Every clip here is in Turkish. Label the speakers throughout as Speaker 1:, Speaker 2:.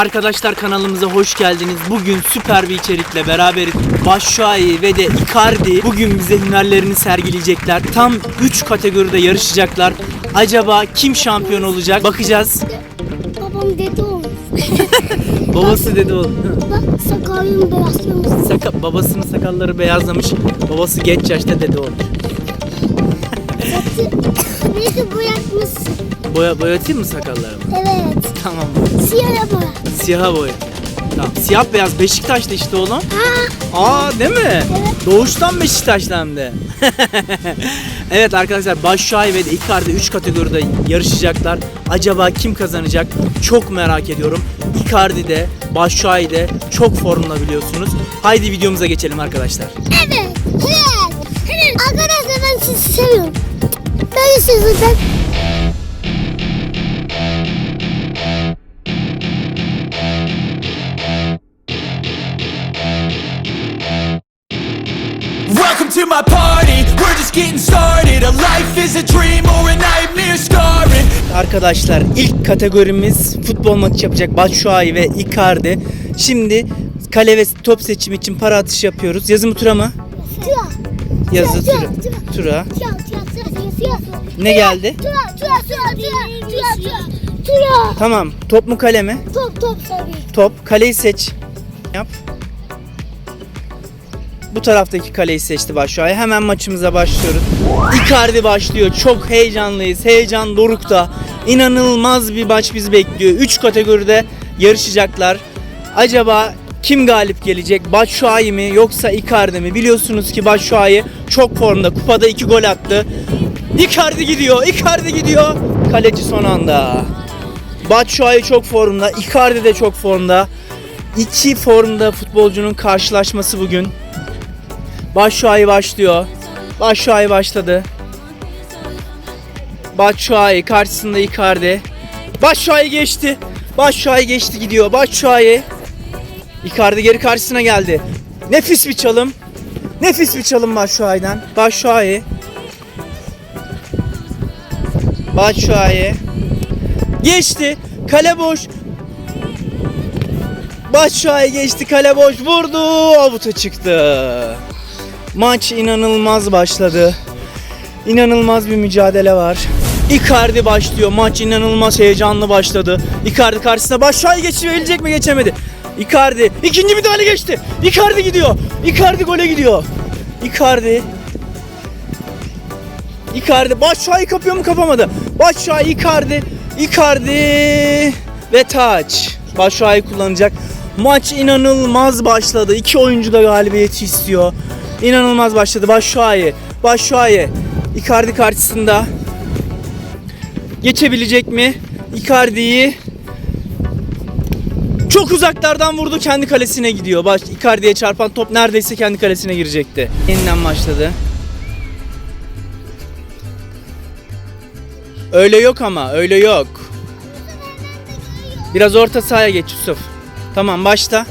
Speaker 1: Arkadaşlar kanalımıza hoş geldiniz. Bugün süper bir içerikle beraberiz. Başşuayi ve de Icardi bugün bize hünerlerini sergileyecekler. Tam 3 kategoride yarışacaklar. Acaba kim şampiyon olacak? Bakacağız.
Speaker 2: Babam dedi olmuş.
Speaker 1: Babası dedi oğlum.
Speaker 2: Bak sakalım beyazlamış.
Speaker 1: Saka, babasının sakalları beyazlamış. Babası genç yaşta dede olmuş.
Speaker 2: Neyse boyatmışsın.
Speaker 1: Boya, boyatayım mı sakallarımı?
Speaker 2: Evet.
Speaker 1: Tamam.
Speaker 2: Siyah boya.
Speaker 1: Siyaha boya. Tamam. Siyah beyaz Beşiktaş'ta işte oğlum.
Speaker 2: Ha.
Speaker 1: Aa değil mi? Doğuştan Beşiktaş'ta hem de. evet arkadaşlar Başşuay ve de Icardi 3 kategoride yarışacaklar. Acaba kim kazanacak? Çok merak ediyorum. Icardi de Başşuay de çok formda biliyorsunuz. Haydi videomuza geçelim arkadaşlar.
Speaker 2: Evet. Evet. Evet. Arkadaşlar ben sizi seviyorum. Sizi ben.
Speaker 3: Welcome to my party, we're just getting started A life is a dream or a nightmare scarring
Speaker 1: Arkadaşlar ilk kategorimiz futbol maçı yapacak Başşuay ve Icardi. Şimdi kale ve top seçimi için para atışı yapıyoruz. Yazı mı tura mı?
Speaker 2: Tura.
Speaker 1: Yazı
Speaker 2: tura,
Speaker 1: tura,
Speaker 2: tura,
Speaker 1: tura. Ne geldi?
Speaker 2: Tura, tura, tura, tura, tura, tura. Tura.
Speaker 1: Tamam. Top mu kale mi?
Speaker 2: Top, top tabii.
Speaker 1: Top. Kaleyi seç. Yap. Bu taraftaki kaleyi seçti Başşuay. Hemen maçımıza başlıyoruz. Icardi başlıyor. Çok heyecanlıyız. Heyecan dorukta. İnanılmaz bir maç bizi bekliyor. 3 kategoride yarışacaklar. Acaba kim galip gelecek? Başşuay mi yoksa Icardi mi? Biliyorsunuz ki Başşuay çok formda. Kupada 2 gol attı. Icardi gidiyor. Icardi gidiyor. Kaleci son anda. Batshuayi çok formda, Icardi de çok formda. İki formda futbolcunun karşılaşması bugün. Batshuayi başlıyor. Batshuayi başladı. Batshuayi karşısında Icardi. Batshuayi geçti. Batshuayi geçti gidiyor. Batshuayi. Icardi geri karşısına geldi. Nefis bir çalım. Nefis bir çalım Batshuayi'den. Batshuayi. Batshuayi. Geçti. Kale boş. Başşuay geçti. Kale boş. Vurdu. Avuta çıktı. Maç inanılmaz başladı. İnanılmaz bir mücadele var. Icardi başlıyor. Maç inanılmaz heyecanlı başladı. Icardi karşısına Başşuay geçebilecek mi? Geçemedi. Icardi ikinci müdahale geçti. Icardi gidiyor. Icardi gole gidiyor. Icardi Icardi Başşuay'ı kapıyor mu kapamadı. Başşuay Icardi Icardi ve taç. Başşuay'ı kullanacak. Maç inanılmaz başladı. İki oyuncu da galibiyeti istiyor. İnanılmaz başladı. Başşuay. Başşuay. Icardi karşısında. Geçebilecek mi? Icardi'yi çok uzaklardan vurdu kendi kalesine gidiyor. Baş, Icardi'ye çarpan top neredeyse kendi kalesine girecekti. Yeniden başladı. Öyle yok ama öyle yok. Biraz orta sahaya geç Yusuf. Tamam başla.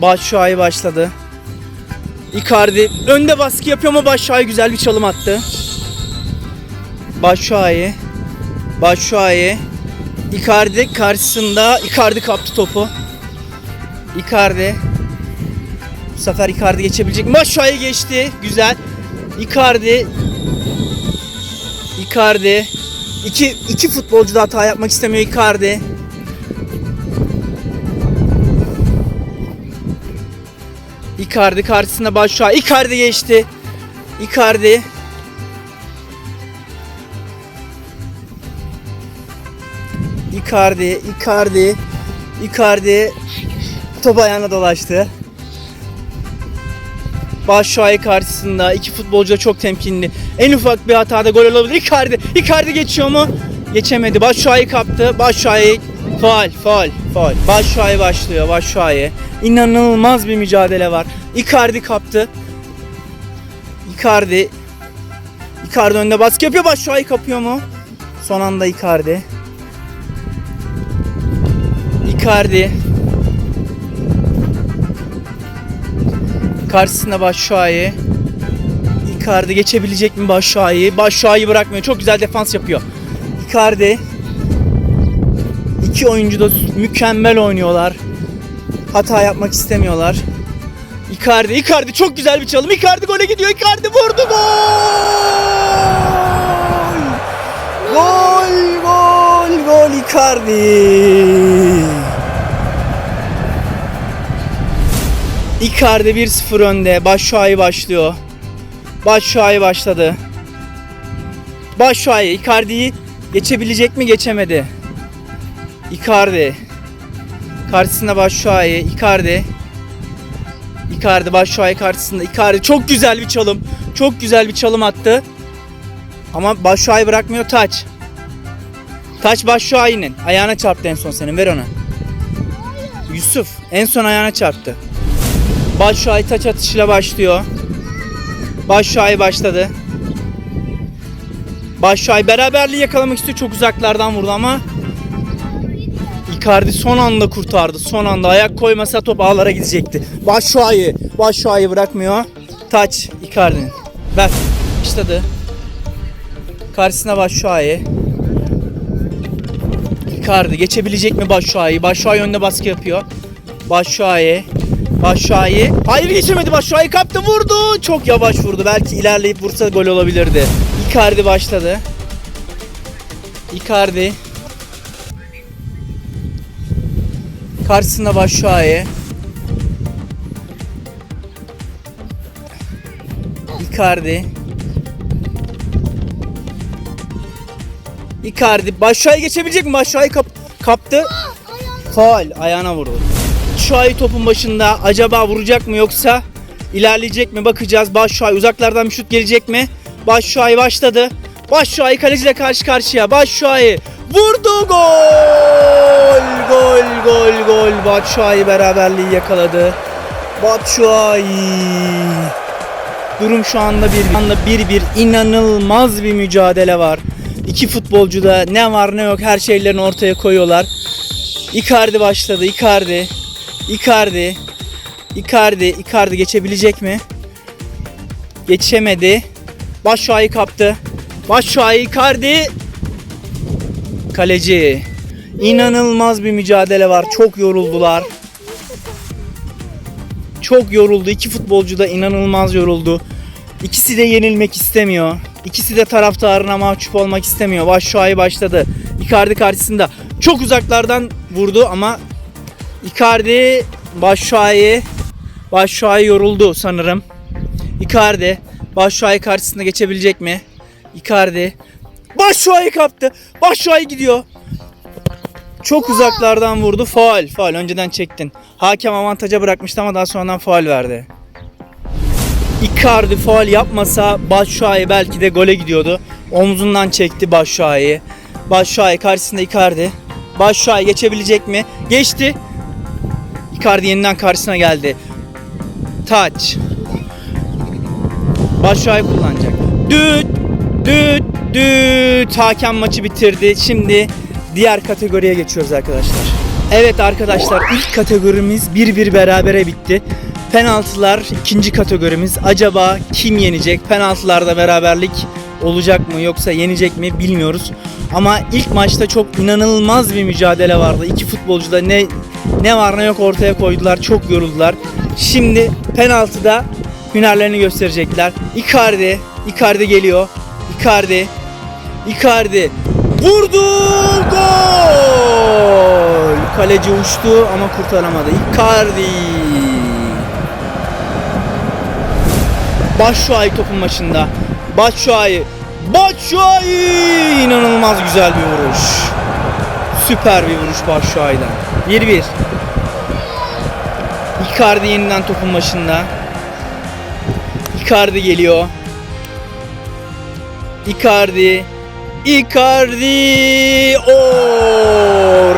Speaker 1: Başşuay başladı. Icardi önde baskı yapıyor ama Başşuay güzel bir çalım attı. Başşuay. Başşuay. Icardi karşısında Icardi kaptı topu. Icardi. Bu sefer Icardi geçebilecek mi? Başşuay geçti. Güzel. Icardi Icardi iki, iki futbolcu da hata yapmak istemiyor Icardi Icardi karşısında Başşuay Icardi geçti Icardi Icardi Icardi Icardi top ayağına dolaştı Başşuay karşısında iki futbolcu da çok temkinli. En ufak bir hatada gol olabilir. Icardi, Icardi geçiyor mu? Geçemedi. Başşuay kaptı. Başşuay faal, faal, faal. Başşuay başlıyor. Başşuay. İnanılmaz bir mücadele var. Icardi kaptı. Icardi Icardi önde baskı yapıyor. Başşuay kapıyor mu? Son anda Icardi. Icardi Karşısında Başşuayi. Icardi geçebilecek mi Başşuayi? Başşuayi bırakmıyor. Çok güzel defans yapıyor. Icardi. İki oyuncu da mükemmel oynuyorlar. Hata yapmak istemiyorlar. Icardi, Icardi çok güzel bir çalım. Icardi gole gidiyor. Icardi vurdu gol! Gol, gol, gol Icardi. Icardi 1-0 önde. Başşuayı başlıyor. Başşuayı başladı. Başşuayı Icardi'yi geçebilecek mi? Geçemedi. Icardi. Karşısında Başşuayı. Icardi. Icardi Başşuayı karşısında. Icardi çok güzel bir çalım. Çok güzel bir çalım attı. Ama Başşuayı bırakmıyor taç. Taç Başşuayı'nın. Ayağına çarptı en son senin. Ver ona. Yusuf en son ayağına çarptı. Başşuay taç atışıyla başlıyor. Başşuay başladı. Başşuay beraberliği yakalamak istiyor. Çok uzaklardan vurdu ama Icardi son anda kurtardı. Son anda ayak koymasa top ağlara gidecekti. Başşuay'ı, Başşuay'ı bırakmıyor. Taç Icardi'nin. Ver. İşladı. Karşısına Başşuay'ı. Icardi geçebilecek mi Başşuay'ı? Başşuay önde baskı yapıyor. Başşuay'ı. Başşuay'ı. Hayır geçemedi Başşuay'ı kaptı vurdu. Çok yavaş vurdu. Belki ilerleyip vursa gol olabilirdi. Icardi başladı. Icardi. Karşısında Başşuay'ı. Icardi. Icardi. Başşuay'ı geçebilecek mi? Başşuay'ı kap kaptı. Faal. Ayağına vurdu. Başşuay topun başında. Acaba vuracak mı yoksa ilerleyecek mi? Bakacağız. Başşuay uzaklardan bir şut gelecek mi? Başşuay başladı. Başşuay kaleciyle karşı karşıya. Başşuay vurdu gol! Gol gol gol. Başşuay beraberliği yakaladı. Başşuay. Durum şu anda bir anda bir bir inanılmaz bir mücadele var. İki futbolcu da ne var ne yok her şeylerini ortaya koyuyorlar. Icardi başladı. Icardi. Icardi. Icardi. Icardi geçebilecek mi? Geçemedi. Başşuay'ı kaptı. Başşuay Icardi. Kaleci. İnanılmaz bir mücadele var. Çok yoruldular. Çok yoruldu. İki futbolcu da inanılmaz yoruldu. İkisi de yenilmek istemiyor. İkisi de taraftarına mahcup olmak istemiyor. Başşuay başladı. Icardi karşısında çok uzaklardan vurdu ama Icardi Başşuay'ı Başşuay yoruldu sanırım. Icardi Başşuay karşısında geçebilecek mi? Icardi Başşuay'ı kaptı. Başşuay gidiyor. Çok uzaklardan vurdu. Faul. Faul. Önceden çektin. Hakem avantaja bırakmıştı ama daha sonradan faul verdi. Icardi faul yapmasa Başşuay belki de gole gidiyordu. Omzundan çekti Başşuay'ı. Başşuay karşısında Icardi. Başşuay geçebilecek mi? Geçti. Icardi yeniden karşısına geldi. Taç. Başşuay kullanacak. Düt düt düt. Hakem maçı bitirdi. Şimdi diğer kategoriye geçiyoruz arkadaşlar. Evet arkadaşlar ilk kategorimiz 1-1 berabere bitti. Penaltılar ikinci kategorimiz. Acaba kim yenecek? Penaltılarda beraberlik olacak mı yoksa yenecek mi bilmiyoruz. Ama ilk maçta çok inanılmaz bir mücadele vardı. İki futbolcu da ne ne var ne yok ortaya koydular. Çok yoruldular. Şimdi penaltıda hünerlerini gösterecekler. Icardi, Icardi geliyor. Icardi, Icardi vurdu gol. Kaleci uçtu ama kurtaramadı. Icardi. Başşuay topun başında. Başşuay. Başşuay. İnanılmaz güzel bir vuruş. Süper bir vuruş Başşuay'dan. 1-1. Icardi yeniden topun başında. Icardi geliyor. Icardi. Icardi. O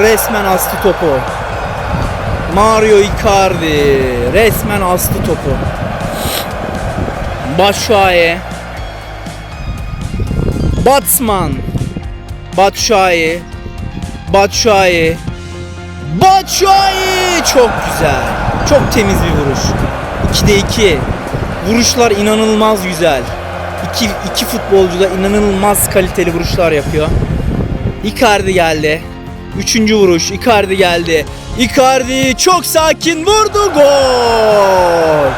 Speaker 1: resmen astı topu. Mario Icardi resmen astı topu. Başşuaye. Batsman. Batshuayi. Batshuayi. Batshuayi çok güzel. Çok temiz bir vuruş. 2'de 2. Vuruşlar inanılmaz güzel. İki, iki futbolcu da inanılmaz kaliteli vuruşlar yapıyor. Icardi geldi. Üçüncü vuruş. Icardi geldi. Icardi çok sakin vurdu. Gol.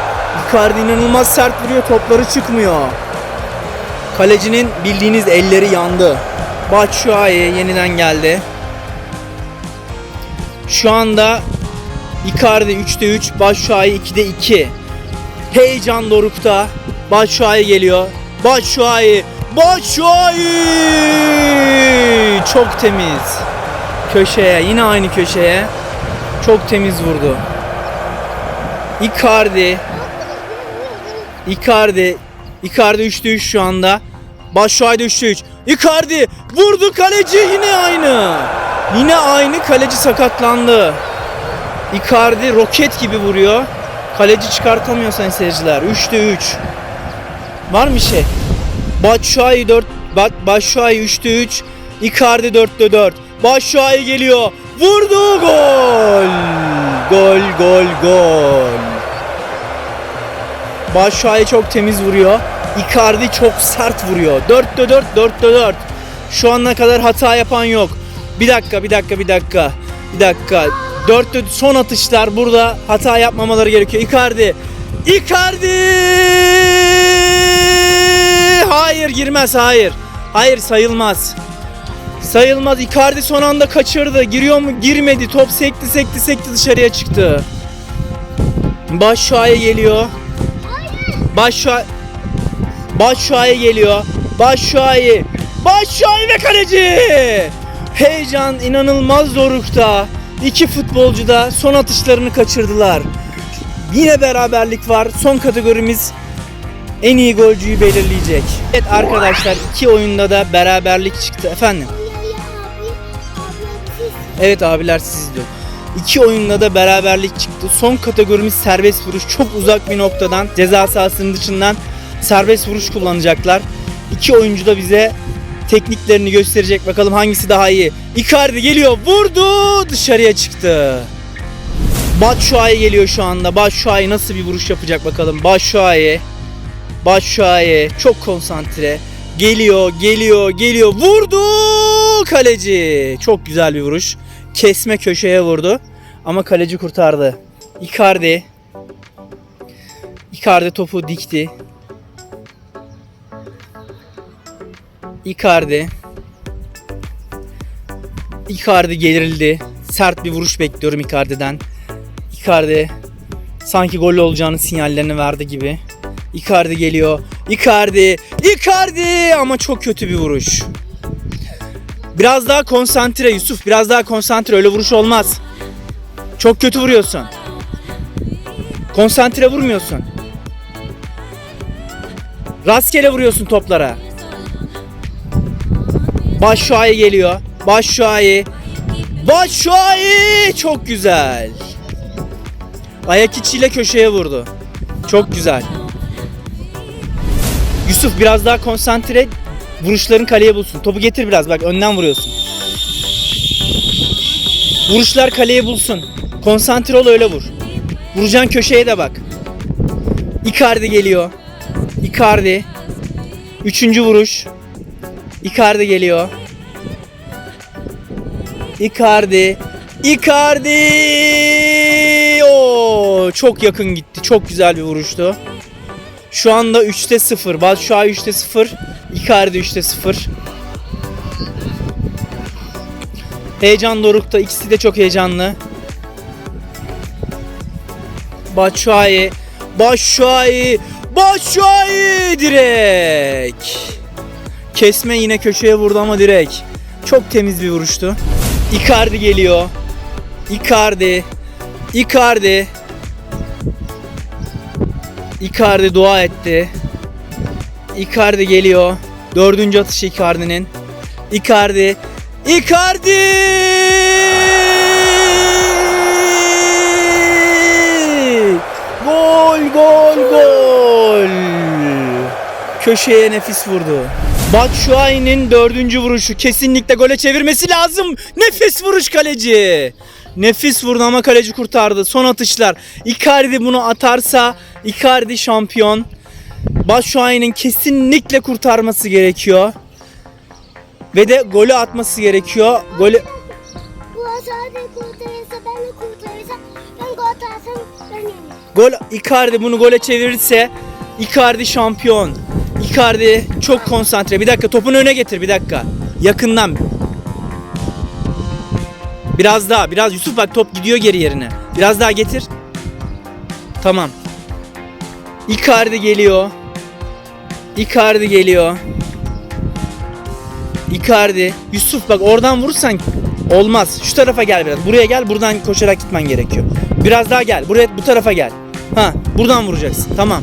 Speaker 1: Icardi inanılmaz sert vuruyor. Topları çıkmıyor. Kalecinin bildiğiniz elleri yandı. Batshuayi yeniden geldi. Şu anda Icardi 3'te 3, Batshuayi 2'de 2. Heyecan dorukta. Batshuayi geliyor. Batshuayi. Batshuayi. Çok temiz. Köşeye, yine aynı köşeye. Çok temiz vurdu. Icardi. Icardi. Icardi 3'te 3 şu anda. Batshuayi de 3'te 3. Icardi vurdu kaleci yine aynı. Yine aynı kaleci sakatlandı. Icardi roket gibi vuruyor. Kaleci çıkartamıyor sayın seyirciler. 3'te 3. Var mı bir şey? Batshuayi 4 Bat Batshuayi 3'te 3. Icardi 4'te 4. Batshuayi geliyor. Vurdu gol. Gol gol gol. Batshuayi çok temiz vuruyor. Icardi çok sert vuruyor. 4'te 4, 4'te 4. Şu ana kadar hata yapan yok. Bir dakika, bir dakika, bir dakika. Bir dakika. 4'te son atışlar burada hata yapmamaları gerekiyor. Icardi. Icardi! Hayır girmez, hayır. Hayır sayılmaz. Sayılmaz. Icardi son anda kaçırdı. Giriyor mu? Girmedi. Top sekti, sekti, sekti dışarıya çıktı. Başşuaya geliyor. Başşuay Başşuay geliyor. Başşuay. Başşuay ve kaleci. Heyecan inanılmaz dorukta. İki futbolcu da son atışlarını kaçırdılar. Yine beraberlik var. Son kategorimiz en iyi golcüyü belirleyecek. Evet arkadaşlar iki oyunda da beraberlik çıktı. Efendim? Evet abiler siz diyor. İki oyunda da beraberlik çıktı. Son kategorimiz serbest vuruş. Çok uzak bir noktadan ceza sahasının dışından serbest vuruş kullanacaklar. İki oyuncu da bize tekniklerini gösterecek. Bakalım hangisi daha iyi. Icardi geliyor. Vurdu. Dışarıya çıktı. Batshuayi geliyor şu anda. Batshuayi nasıl bir vuruş yapacak bakalım. Batshuayi. Batshuayi çok konsantre. Geliyor, geliyor, geliyor. Vurdu! Kaleci. Çok güzel bir vuruş. Kesme köşeye vurdu. Ama kaleci kurtardı. Icardi. Icardi topu dikti. Icardi. Icardi gerildi. Sert bir vuruş bekliyorum Icardi'den. Icardi sanki gol olacağını sinyallerini verdi gibi. Icardi geliyor. Icardi. Icardi ama çok kötü bir vuruş. Biraz daha konsantre Yusuf. Biraz daha konsantre. Öyle vuruş olmaz. Çok kötü vuruyorsun. Konsantre vurmuyorsun. Rastgele vuruyorsun toplara. Başşuayı geliyor. Başşuayı. Başşuayı çok güzel. Ayak içiyle köşeye vurdu. Çok güzel. Yusuf biraz daha konsantre vuruşların kaleye bulsun. Topu getir biraz bak önden vuruyorsun. Vuruşlar kaleye bulsun. Konsantre ol öyle vur. Vuracağın köşeye de bak. Icardi geliyor. Icardi. Üçüncü vuruş. Icardi geliyor. Icardi. Icardi. Oo, çok yakın gitti. Çok güzel bir vuruştu. Şu anda 3'te 0. Batshuayi 3'te 0. Icardi 3'te 0. Heyecan dorukta. İkisi de çok heyecanlı. Batshuayi. Batshuayi. Batshuayi direkt. Kesme yine köşeye vurdu ama direkt. Çok temiz bir vuruştu. Icardi geliyor. Icardi. Icardi. Icardi dua etti. Icardi geliyor. Dördüncü atışı Icardi'nin. Icardi. Icardi! Gol gol gol. Köşeye nefis vurdu. Batshuayi'nin dördüncü vuruşu kesinlikle gole çevirmesi lazım. Nefis vuruş kaleci. Nefis vurdu ama kaleci kurtardı. Son atışlar. Icardi bunu atarsa Icardi şampiyon. Batshuayi'nin kesinlikle kurtarması gerekiyor. Ve de golü atması gerekiyor. Golü. Gol Icardi bunu gole çevirirse Icardi şampiyon. Icardi çok konsantre. Bir dakika topunu öne getir bir dakika. Yakından. Biraz daha biraz Yusuf bak top gidiyor geri yerine. Biraz daha getir. Tamam. Icardi geliyor. Icardi geliyor. Icardi. Yusuf bak oradan vurursan olmaz. Şu tarafa gel biraz. Buraya gel. Buradan koşarak gitmen gerekiyor. Biraz daha gel. Buraya bu tarafa gel. Ha, buradan vuracaksın. Tamam.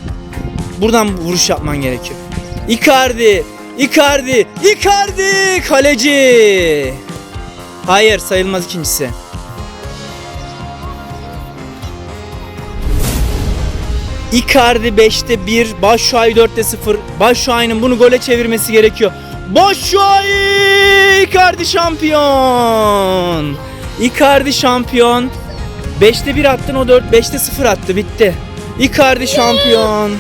Speaker 1: Buradan vuruş yapman gerekiyor. Icardi. Icardi. Icardi kaleci. Hayır, sayılmaz ikincisi. Icardi 5'te 1, Başşuay 4'te 0. Başşuay'ın bunu gole çevirmesi gerekiyor. Başşuay! Icardi şampiyon! Icardi şampiyon. 5'te 1 attın o 4, 5'te 0 attı bitti. Icardi şampiyon.